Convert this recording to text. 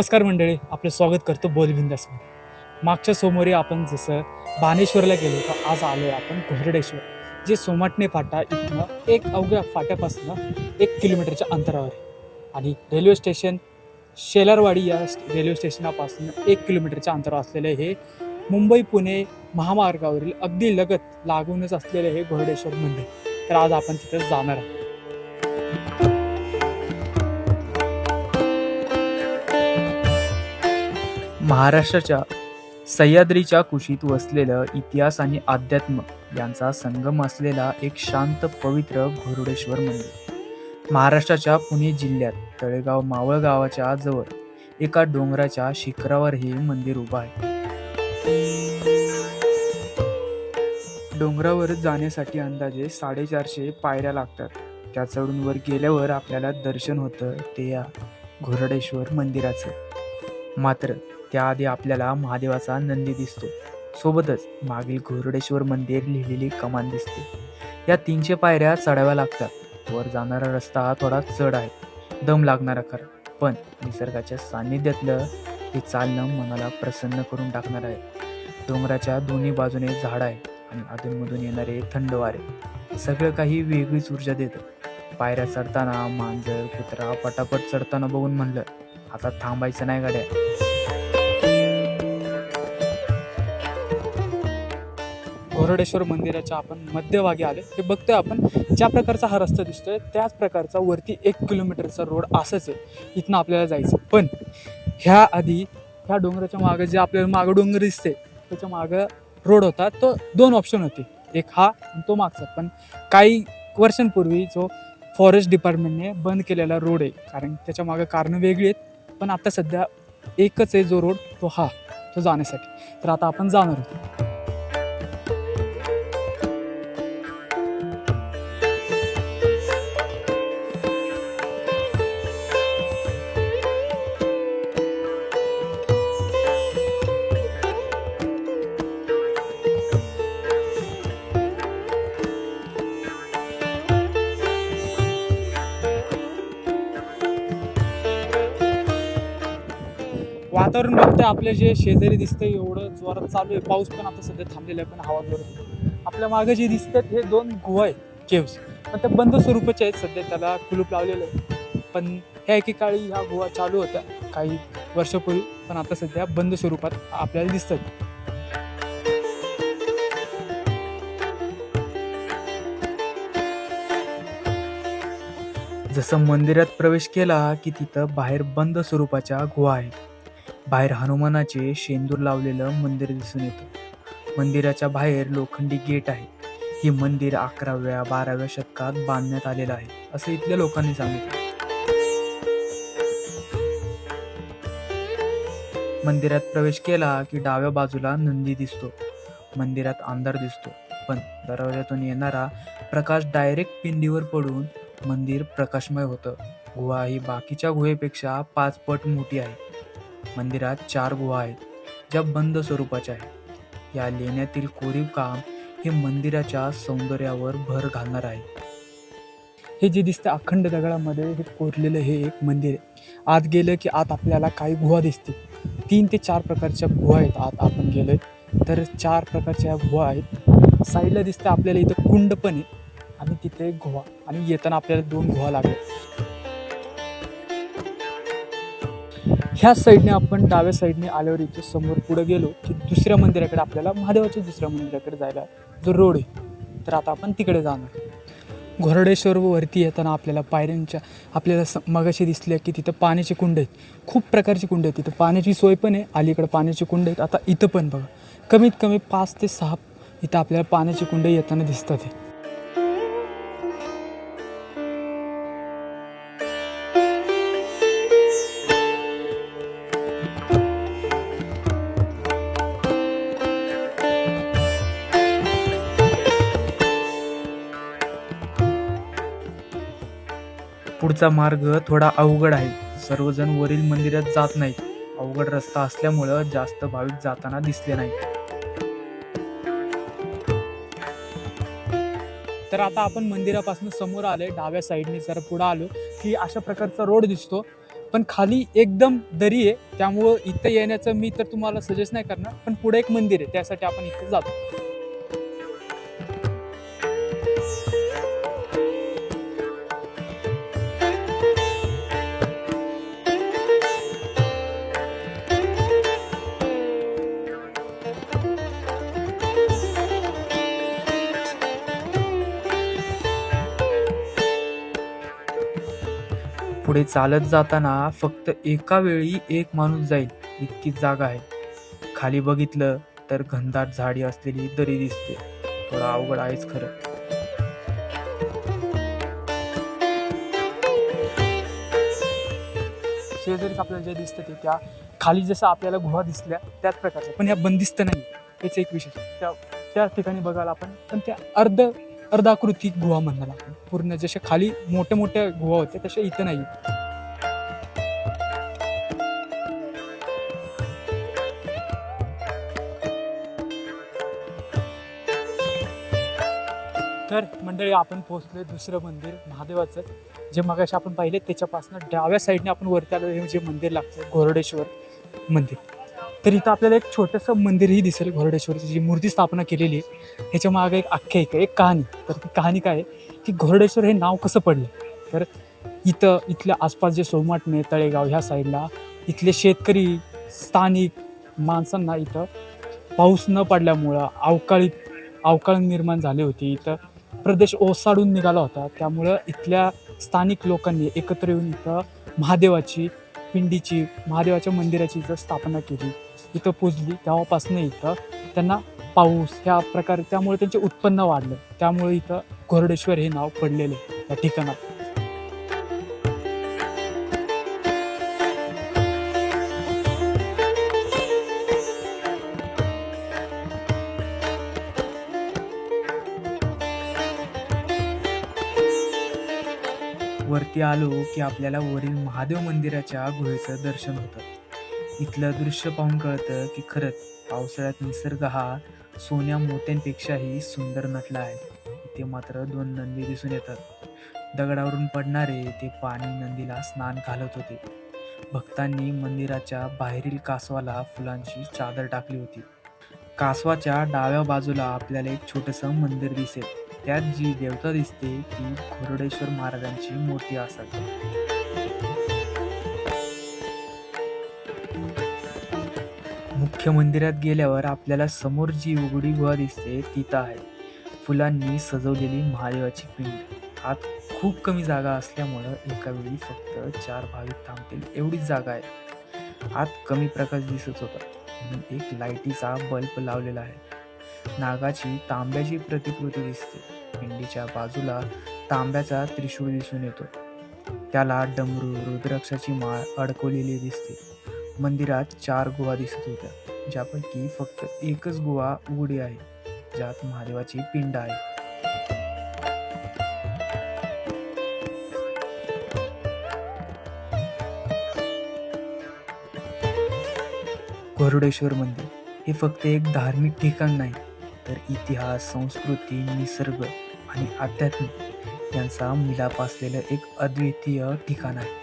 नमस्कार मंडळी आपलं स्वागत करतो बोलबिंदासमध्ये मागच्या सोमवारी आपण जसं बाणेश्वरला गेलो तर आज आलो आहे आपण घोरडेश्वर जे सोमाटणे फाटा इथनं एक अवघ्या फाट्यापासून एक किलोमीटरच्या अंतरावर आहे. आणि रेल्वे स्टेशन शेलारवाडी या रेल्वे स्टेशनापासून एक किलोमीटरच्या अंतरावर असलेले हे मुंबई पुणे महामार्गावरील अगदी लगत लागूनच असलेले हे घोरडेश्वर मंदिर. तर आज आपण तिथं जाणार आहोत. महाराष्ट्राच्या सह्याद्रीच्या कुशीत वसलेलं इतिहास आणि अध्यात्म यांचा संगम असलेला एक शांत पवित्र घोरडेश्वर मंदिर. महाराष्ट्राच्या पुणे जिल्ह्यात तळेगाव मावळ गावाच्या जवळ एका डोंगराच्या शिखरावर हे मंदिर उभं आहे. डोंगरावर जाण्यासाठी अंदाजे साडेचारशे पायऱ्या लागतात. त्या चढूनवर गेल्यावर आपल्याला दर्शन होतं ते या घोरडेश्वर मंदिराचं. मात्र त्याआधी आपल्याला महादेवाचा नंदी दिसतो. सोबतच मागील घोरडेश्वर मंदिर लिहिलेली कमान दिसते. या तीनशे पायऱ्या चढाव्या लागतात. वर जाणारा रस्ता थोडा चढ आहे. दम लागणारा खरा. पण निसर्गाच्या सान्निध्यातलं ते चालणं मनाला प्रसन्न करून टाकणार आहे. डोंगराच्या दोन्ही बाजूने झाड आहे आणि अधूनमधून येणारे थंड वारे. सगळं काही वेगळीच ऊर्जा देतं. पायऱ्या चढताना मांजर कुत्रा पटापट चढताना बघून म्हणलं आता थांबायचं नाही गाड्या. घोरडेश्वर मंदिराच्या आपण मध्यभागी आले. हे बघतोय आपण ज्या प्रकारचा हा रस्ता दिसतोय त्याच प्रकारचा वरती एक किलोमीटरचा रोड असंच आहे. इथनं आपल्याला जायचं पण ह्या आधी ह्या डोंगराच्या मागं जे आपल्याला मागं डोंगर दिसते त्याच्या मागं रोड होता. तो दोन ऑप्शन होते. एक हा आणि तो मागचा. पण काही वर्षांपूर्वी जो फॉरेस्ट डिपार्टमेंटने बंद केलेला रोड आहे कारण त्याच्या मागं कारणं वेगळी आहेत पण आता सध्या एकच आहे जो रोड तो हा तो जाण्यासाठी. तर आता आपण जाणार होतो वातावरण बघतंय आपले जे शेजारी दिसतंय एवढं जोरात चालू आहे. पाऊस पण आता सध्या थांबलेला आहे पण हवा जोरात आपल्या मागे जे दिसतात हे दोन गुहा आहेत केव्स. पण त्या बंद स्वरूपाचे आहेत सध्या त्याला कुलूप लावलेलं आहे. पण ह्या एकेकाळी ह्या गुहा चालू होत्या काही वर्षापूर्वी पण आता सध्या बंद स्वरूपात आपल्याला दिसतात. जसं मंदिरात प्रवेश केला की तिथं बाहेर बंद स्वरूपाच्या गुहा आहेत. बाहेर हनुमानाचे शेंदूर लावलेलं मंदिर दिसून येतं. मंदिराच्या बाहेर लोखंडी गेट आहे. हे मंदिर अकराव्या बाराव्या शतकात बांधण्यात आलेलं आहे असं इथल्या लोकांनी सांगितलं. मंदिरात प्रवेश केला की डाव्या बाजूला नंदी दिसतो. मंदिरात अंधार दिसतो पण दरवाजातून येणारा प्रकाश डायरेक्ट पिंडीवर पडून मंदिर प्रकाशमय होतं. गुहा ही बाकीच्या गुहेपेक्षा पाच पट मोठी आहे. मंदिरात चार गुहा आहेत ज्या बंद स्वरूपाच्या आहेत. या लेण्यातील कोरीव काम हे मंदिराच्या सौंदर्यावर भर घालणार आहे. हे जे दिसतं अखंड दगडामध्ये हे कोरलेलं हे एक मंदिर आहे. आत गेलं की आत आपल्याला काही गुहा दिसते तीन ते चार प्रकारच्या गुहा आहेत आत. आपण गेलोय तर चार प्रकारच्या गुहा आहेत. साईडला दिसतं आपल्याला इथं कुंड पण आहे. आणि तिथे एक गुहा. आणि येताना आपल्याला दोन गुहा लागल्या ह्या साईडने आपण डाव्या साईडने आल्यावर इथे समोर पुढे गेलो की दुसऱ्या मंदिराकडे आपल्याला महादेवाच्या दुसऱ्या मंदिराकडे जायला आहे, जो रोड आहे तर आता आपण तिकडे जाणार. घोरडेश्वर वरती येताना आपल्याला पायऱ्यांच्या आपल्याला स मगाशी दिसले की तिथं पाण्याचे कुंड आहेत. खूप प्रकारचे कुंड आहेत. तिथं पाण्याची सोय पण आहे अलीकडे पाण्याचे कुंड आहेत. आता इथं पण बघा कमीत कमी पाच ते सहा इथं आपल्याला पाण्याचे कुंड येताना दिसतात पुढचा मार्ग थोडा अवघड आहे. सर्वजण वरील मंदिरात जात नाहीत. अवघड रस्ता असल्यामुळं जास्त भाविक जाताना दिसले नाही तर आता आपण मंदिरापासून समोर आले डाव्या साईडने जर पुढे आलो की अशा प्रकारचा रोड दिसतो. पण खाली एकदम दरी आहे. त्यामुळं इथं येण्याचं मी तर तुम्हाला सजेस्ट नाही करणार. पण पुढे एक मंदिर आहे. त्यासाठी आपण इथे जातो. पुढे चालत जाताना फक्त एका वेळी एक माणूस जाईल इतकी जागा आहे. खाली बघितलं तर घनदाट झाडी असलेली दरी दिसते. थोडा अवघड आहेच खरं. शेजारीच आपल्याला जे दिसतं ते त्या खाली जसं आपल्याला गुहा दिसल्या त्याच प्रकारच्या पण या बंदिस्त नाही. हेच एक विशेष त्या त्या ठिकाणी बघायला आपण पण त्या अर्ध अर्धाकृती गुहा म्हणाला आपण पूर्ण जसे खाली मोठ्या मोठ्या गुहा होत्या तशा इथं नाही. तर मंडळी आपण पोहोचलोय दुसरं मंदिर महादेवाचं. जे मगाशी आपण पाहिले त्याच्यापासून डाव्या साईडने आपण वरती आलो हे जे मंदिर लागतं घोरडेश्वर मंदिर. तर इथं आपल्याला एक छोटंसं मंदिरही दिसेल घोरडेश्वरची जी मूर्ती स्थापना केलेली आहे. ह्याच्या मागे एक आख्यायिका एक कहाणी. तर ती कहाणी काय आहे? की घोरडेश्वर हे नाव कसं पडलं? तर इथं इथल्या आसपास जे सोमाटणे तळेगाव ह्या साईडला इथले शेतकरी स्थानिक माणसांना इथं पाऊस न पडल्यामुळं अवकाळी अवकाळ निर्माण झाली होती. इथं प्रदेश ओसाडून निघाला होता. त्यामुळं इथल्या स्थानिक लोकांनी एकत्र येऊन इथं महादेवाची पिंडीची महादेवाच्या मंदिराची इथं स्थापना केली इथं पुजली तेव्हापासून इथं त्यांना पाऊस ह्या प्रकारे त्यामुळे त्यांचे उत्पन्न वाढलं. त्यामुळे इथं घोरडेश्वर हे नाव पडलेले या ठिकाणात. वरती आलो की आपल्याला वरील महादेव मंदिराच्या गुहेचं दर्शन होतं. इथलं दृश्य पाहून कळतं की खरंच पावसाळ्यात निसर्ग हा सोन्या मोत्यांपेक्षाही सुंदर नटला आहे. इथे मात्र दोन नंदी दिसून येतात. दगडावरून पडणारे ते पाणी नंदीला स्नान घालत होते. भक्तांनी मंदिराच्या बाहेरील कासवाला फुलांची चादर टाकली होती. कासवाच्या डाव्या बाजूला आपल्याला एक छोटंसं मंदिर दिसेल. त्यात जी देवता दिसते ती घोरडेश्वर महाराजांची मूर्ती असावी. मुख्य मंदिरात गेल्यावर आपल्याला समोर जी उघडी गुहा दिसते तिथं आहे. फुलांनी सजवलेली महादेवाची पिंड. आत खूप कमी जागा असल्यामुळं एका वेळी फक्त चार भाविक थांबतील एवढीच जागा आहे. आत कमी प्रकाश दिसत होता. म्हणून एक लाईटीचा बल्ब लावलेला आहे. नागाची तांब्याची प्रतिकृती दिसते. पिंडीच्या बाजूला तांब्याचा त्रिशूळ दिसून येतो. त्याला डमरू रुद्राक्षाची माळ अडकवलेली दिसते. मंदिरात चार गुहा दिसत होत्या ज्यापैकी फक्त एकच गुहा उघडी आहे ज्यात महादेवाची पिंड आहे. गरुडेश्वर मंदिर हे फक्त एक धार्मिक ठिकाण नाही तर इतिहास संस्कृती निसर्ग आणि अध्यात्म यांचा मिलाप असलेलं एक अद्वितीय ठिकाण आहे.